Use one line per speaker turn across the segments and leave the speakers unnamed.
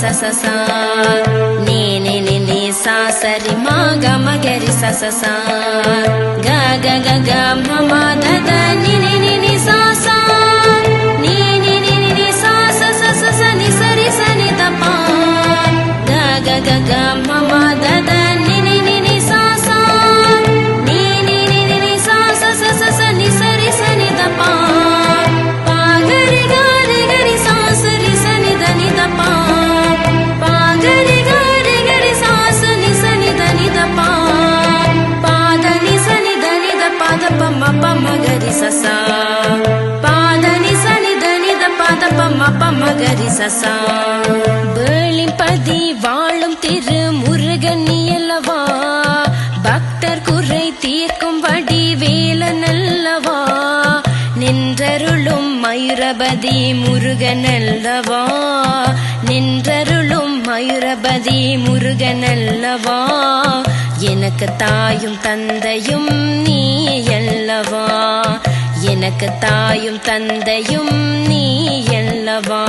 ససస నేనే నిని సాసరి మా గమ గరి ససస. గ గ గ గ మ మ ma ga வாழும் திரு முருகன் அல்லவா பக்தர் குறை தீர்க்கும் வடி வேலன் அல்லவா நின்றருளும் மயூரபதி முருகன் அல்லவா நின்றருளும் மயூரபதி முருகன் அல்லவா எனக்கு தாயும் தந்தையும் நீ அல்லவா எனக்கு தாயும் தந்தையும் நீ அல்லவா?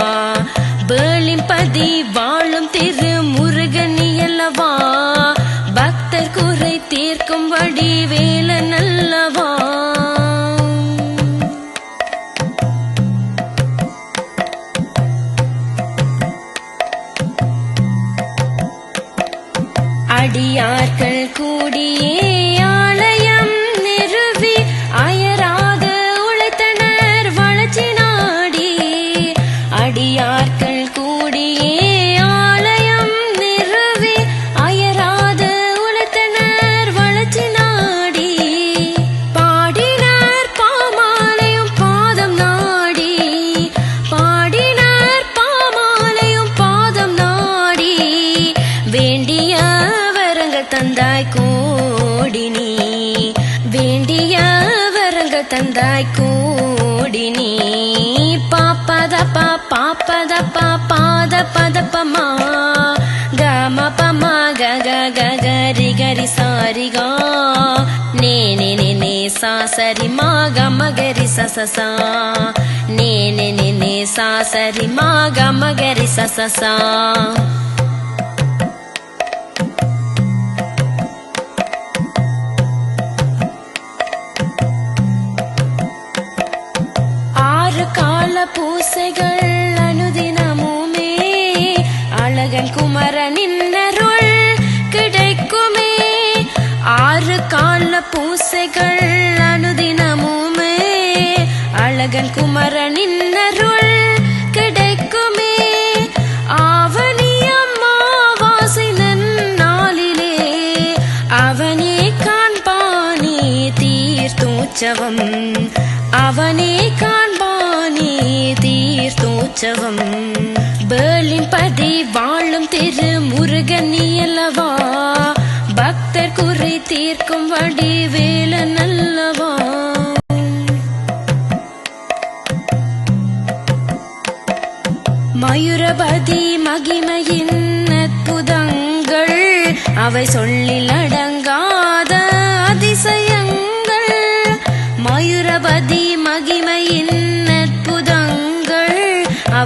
வேளிம்பதி வாழும் திரு முருகனி அல்லவா? பக்தர் குறை தீர்க்கும் வடி வேலன் அல்லவா? அடியார்கள் கூடியே కూడిని పాపద పాపద పాద పద పమా గమ పమా గగ గరి గరి సారి సారిగా నేనే నేనే సాసరి మా గమ గరి సససా నేనే నేనే సాసరి మా గమ గరి ససా கால அனுதினமுமே. அழகன் குமரனின் அருள் கிடைக்குமே. ஆறு கால பூசைகள் அனுதினமுமே. அழகன் குமரனின் அருள் கிடைக்குமே. ஆவணியம் மாவாசை நன்னாளிலே அவனே காண்பானே தீர்த்தோற்சவம் அவனே உற்சவம். பேர்லின் பதி வாழும் திரு முருகனியல்லவா பக்தர் குறை தீர்க்கும் வடி வேலன் அல்லவா? மயூரபதி மகிமையின் அற்புதங்கள் அவை சொல்லில்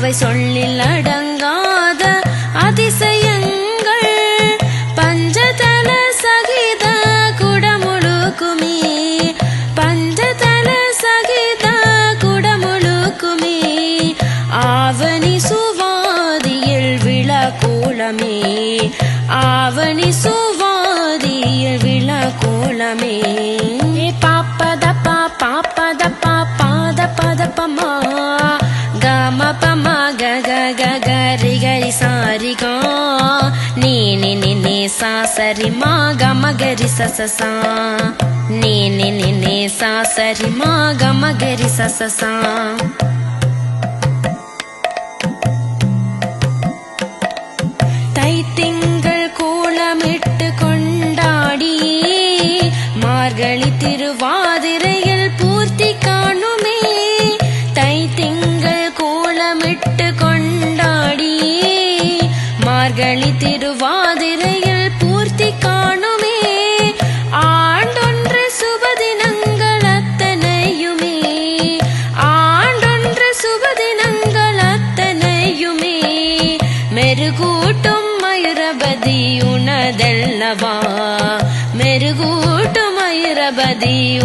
அவை சொல்லில் அடங்காத அதிசயங்கள். பஞ்சதல சகித குடமுழுக்குமே. பஞ்சதல சகித குடமுழுக்குமே. ஆவணி சுவாதியில் விழ கூலமே ஆவணி சு கம பமா கக கக ரி கரி சாரி கா நீ நி நி நி சா சரி மா கம கரி ச ச சா நீ நி நி நி சா சரி மா கம கரி ச ச சா தைத்திங்கள்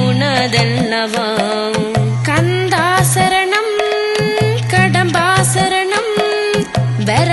உனதல்லவா கந்தாசரணம் கடம்பாசரணம் வர